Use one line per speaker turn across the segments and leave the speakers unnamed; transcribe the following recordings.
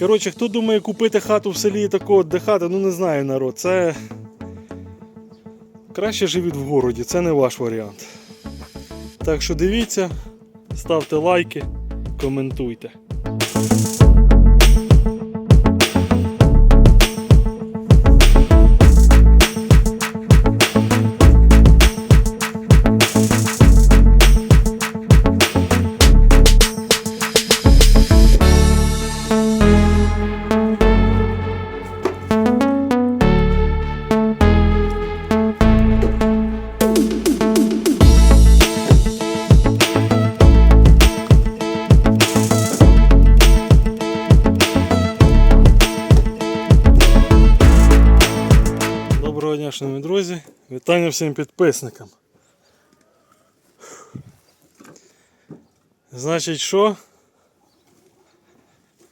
Коротше, хто думає купити хату в селі і такого хата, ну не знаю народ. Це краще живіть в городі, це не ваш варіант. Так що дивіться, ставте лайки, коментуйте. Вітання всім підписникам. Значить, що?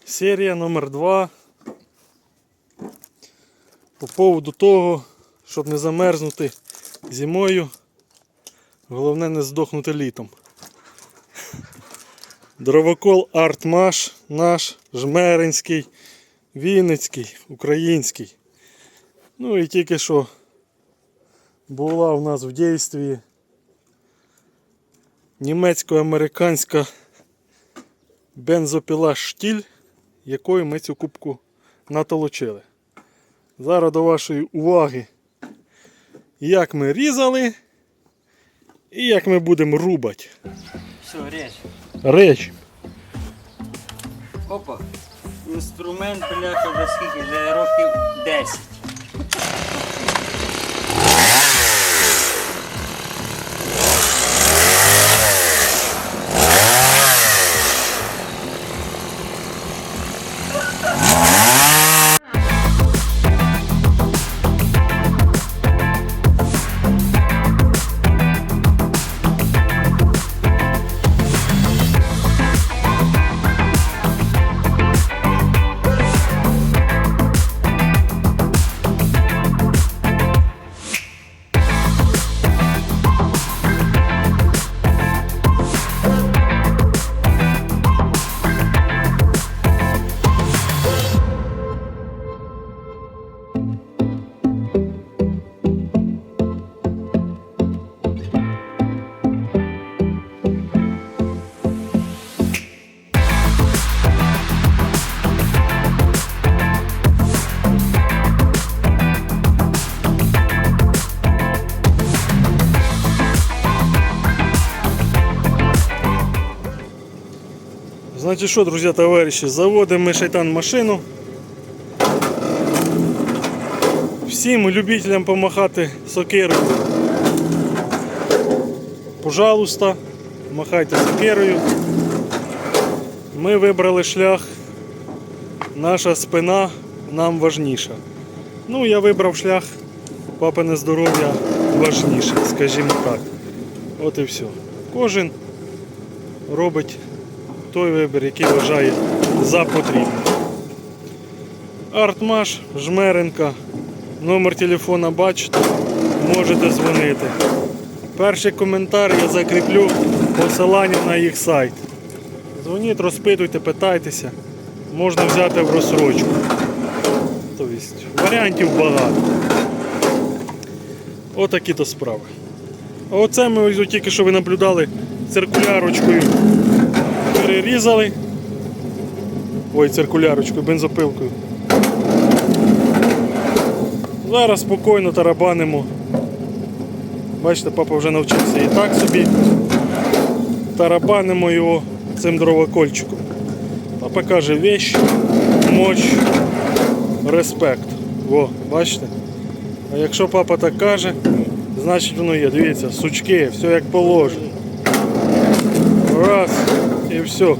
Серія номер 2 по поводу того, щоб не замерзнути зимою. Головне не здохнути літом. Дровокол Артмаш наш, жмеринський, вінницький, український. Ну і тільки що була у нас в дійстві німецько-американська бензопіла штіль, якою ми цю кубку натолочили. Зараз до вашої уваги, як ми різали і як ми будемо рубати.
Все, річ.
Реч.
Опа. Інструмент, бляха, за скільки? Вже років 10.
Значить що, друзі, товариші, заводимо ми шайтан машину. Всім любителям помахати сокирою. Пожалуйста, махайте сокирою. Ми вибрали шлях. Наша спина нам важніша. Ну, я вибрав шлях папине здоров'я важніше, скажімо так. От і все. Кожен робить той вибір, який вважає за потрібне. Артмаш, Жмеренка, номер телефона бачите, можете дзвонити. Перший коментар я закріплю посилання на їх сайт. Дзвоніть, розпитуйте, питайтеся, можна взяти в розсрочку. Тобто варіантів багато. Отакі то справи. А оце ми тільки що ви наблюдали циркулярочкою перерізали. Ой, циркулярочкою, бензопилкою. Зараз спокійно тарабанимо. Бачите, папа вже навчився і так собі. Тарабанимо його цим дровокольчиком. Папа каже вещь, мощ, респект. Во, бачите? А якщо папа так каже, значить воно є. Дивіться, сучки, все як положено. Раз і все.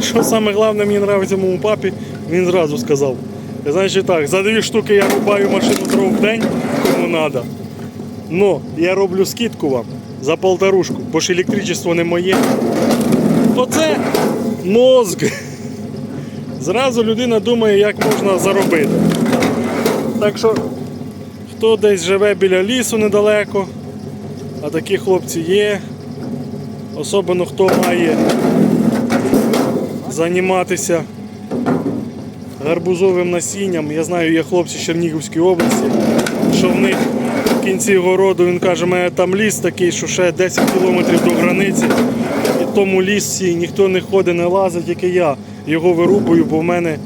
Що саме головне мені подобається моєму папі, він зразу сказав. Значить так, за дві штуки я рубаю машину дров в день, кому треба. Но я роблю скидку вам за полторушку, бо ж електричество не моє. Оце мозг. Зразу людина думає, як можна заробити. Так що, хто десь живе біля лісу недалеко, А такі хлопці є. Особливо хто має займатися гарбузовим насінням. Я знаю, є хлопці з Чернігівської області, що в них в кінці городу він каже, мене там ліс такий, що ще 10 кілометрів до границі. І в тому лісі ніхто не ходить, не лазить, тільки я його вирубую, бо в мене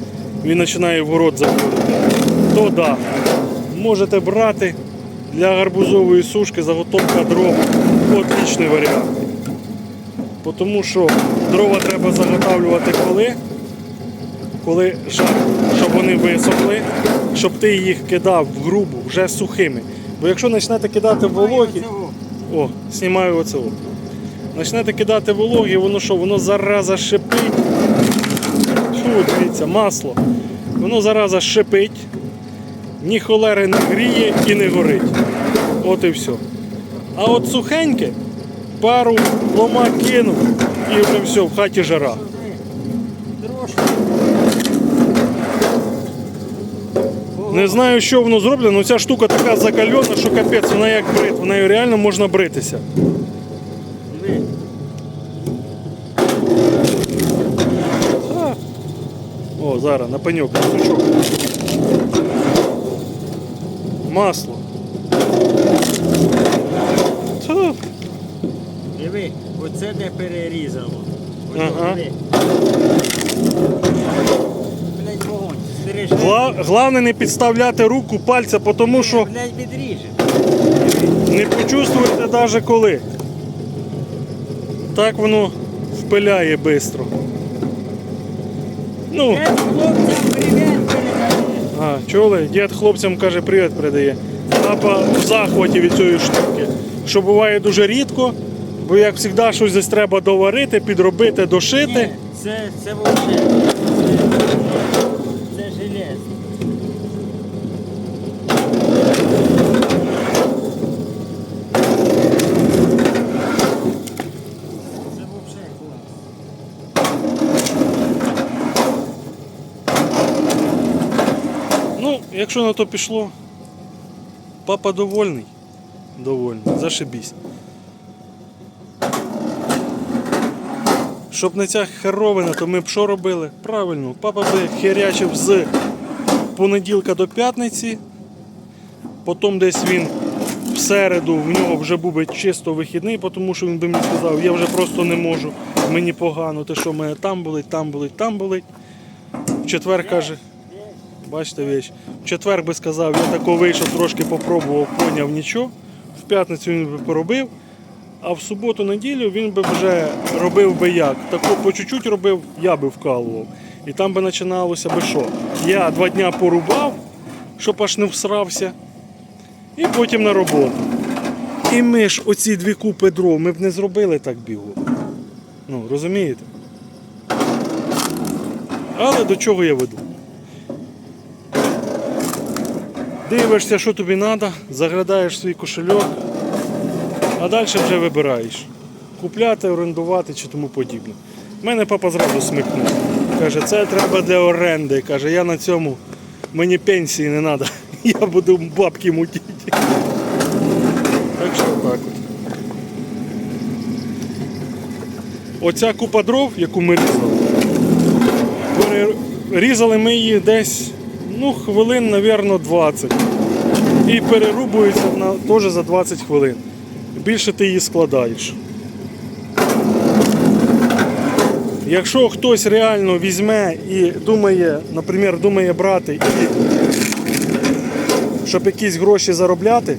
він починає в город заходити. То да, можете брати для гарбузової сушки заготовка дров. Отличний варіант. Тому що дрова треба заготавлювати коли? Коли жар, щоб вони висохли, щоб ти їх кидав в грубу, вже сухими. Бо якщо почнете кидати вологі, о, знімаю оце. Почнете кидати вологі, воно що, воно зараза шипить. Фу, дивіться, масло. Воно зараза шипить, ні холери не гріє і не горить. От і все. А от сухеньке, пару лома кинув і вже все, в хаті жара. Не знаю, що воно зроблено, але ця штука така закальона, що капець, вона як брит, нею реально можна бритися. О, зараз на пеньок, на сучок. Масло. Та.
Диви, оце де перерізало. Ось
Ага.
диви. Блять, вогонь. Стережи.
Гла... Головне не підставляти руку пальця, тому що
Блять, відріже.
не почувствуєте навіть коли. Так воно впиляє швидко. Ну,
Е, хлопцям привіт передає.
а, чули? Дід хлопцям каже, привіт передає. Папа в захваті від цієї штуки. Що буває дуже рідко, бо як завжди щось десь треба доварити, підробити, дошити.
Ні, це, це вообще. Це, це железо. Це вообще клас.
Ну, якщо на то пішло, папа довольний. Довольний. Зашибісь. Щоб не ця херовина, то ми б що робили? Правильно, папа би херячив з понеділка до п'ятниці, потім десь він в середу в нього вже був би чисто вихідний, тому що він би мені сказав, я вже просто не можу, мені погано, те, що в мене там болить, там болить, там болить. В четвер каже, Бачите, віч. В четвер би сказав, я тако вийшов, трошки попробував, поняв нічого. В п'ятницю він би поробив, а в суботу-неділю він би вже робив би як. Тако по чуть-чуть робив, я би вкалував. І там би починалося би що? Я два дня порубав, щоб аж не всрався, і потім на роботу. І ми ж оці дві купи дров, ми б не зробили так бігу. Ну, розумієте? Але до чого я веду? Дивишся, що тобі треба, заглядаєш свій кошельок, а далі вже вибираєш. Купляти, орендувати чи тому подібне. У мене папа зразу смикнув. Каже, це треба для оренди. Каже, я на цьому, мені пенсії не треба. Я буду бабки мутити. Так що так от. Оця купа дров, яку ми різали, перерізали ми її десь ну, хвилин, мабуть, 20. І перерубується вона теж за 20 хвилин. Більше ти її складаєш. Якщо хтось реально візьме і думає, наприклад, думає брати, і, щоб якісь гроші заробляти,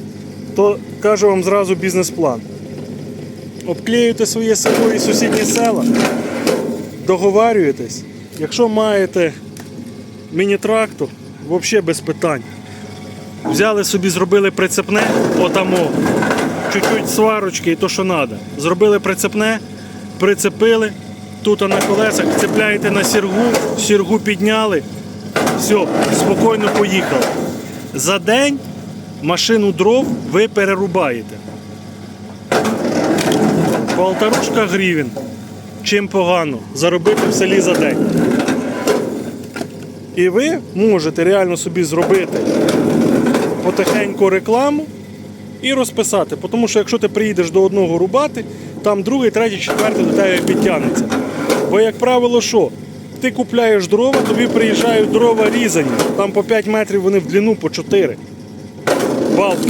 то кажу вам зразу бізнес-план. Обклеюєте своє село і сусідні села, договарюєтесь. Якщо маєте міні-трактор, взагалі без питань. Взяли собі, зробили прицепне, отамо, чуть-чуть сварочки і то, що треба. Зробили прицепне, прицепили, тут на колесах, цепляєте на сіргу, сіргу підняли, все, спокійно поїхали. За день машину дров ви перерубаєте. Полторушка гривень. Чим погано заробити в селі за день. І ви можете реально собі зробити потихеньку рекламу і розписати. Тому що якщо ти приїдеш до одного рубати, там другий, третій, четвертий до тебе підтягнеться. Бо, як правило, що? Ти купляєш дрова, тобі приїжджають дрова різані. Там по 5 метрів вони в длину, по 4. Балки.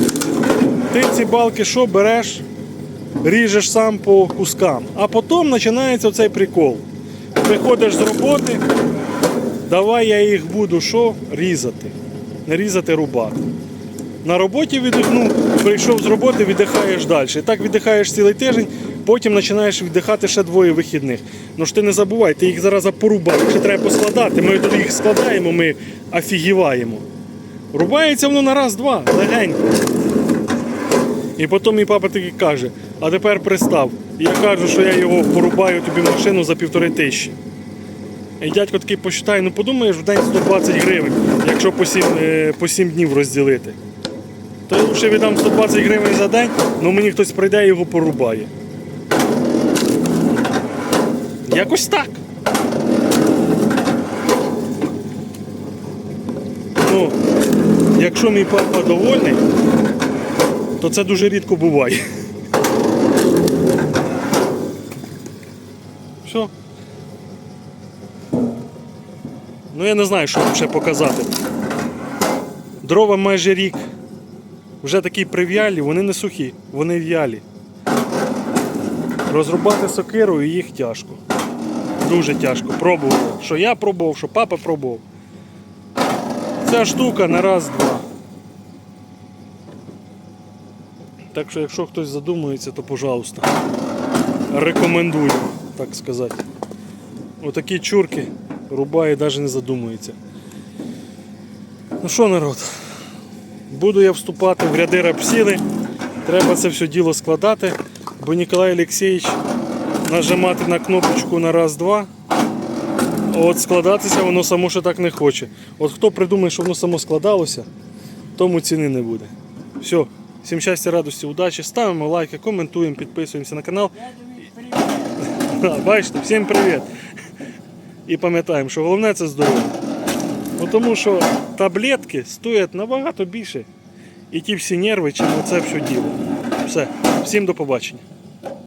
Ти ці балки що береш, ріжеш сам по кускам. А потім починається цей прикол. Приходиш з роботи, давай я їх буду що? Різати. Не різати. На роботі віддихнув, прийшов з роботи, віддихаєш далі. І так віддихаєш цілий тиждень, потім починаєш віддихати ще двоє вихідних. Ну ж ти не забувай, ти їх зараз порубав, ще треба поскладати. Ми тоді їх складаємо, ми офігіваємо. Рубається воно на раз-два, легенько. І потім мій папа такий каже, а тепер пристав. Я кажу, що я його порубаю тобі машину за півтори тисячі. І дядько такий посчитає, ну подумаєш, в день 120 гривень, якщо по 7, е, по 7 днів розділити. То я лише віддам 120 гривень за день, але мені хтось прийде і його порубає. Якось так. Ну, якщо мій папа довольний, то це дуже рідко буває. Все. Ну я не знаю, що вам ще показати. Дрова майже рік. Вже такі прив'ялі, вони не сухі, вони в'ялі. Розрубати сокирою їх тяжко. Дуже тяжко. Пробували. Що я пробував, що папа пробував. Ця штука на раз-два. Так що, якщо хтось задумується, то пожалуйста. Рекомендую, так сказати. Отакі чурки рубає, навіть не задумується. Ну що, народ? Буду я вступати в ряди рапсіли. Треба це все діло складати, бо Ніколай Олексійович нажимати на кнопочку на раз-два. а От складатися воно само ще так не хоче. От хто придумає, що воно само складалося, тому ціни не буде. Все, всім щастя, радості, удачі. Ставимо лайки, коментуємо, підписуємося на канал. Бачите, всім привіт. І пам'ятаємо, що головне це здоров'я. Ну, тому що таблетки стоять набагато більше. І ті всі нерви, чим оце все діло. Все, всім до побачення.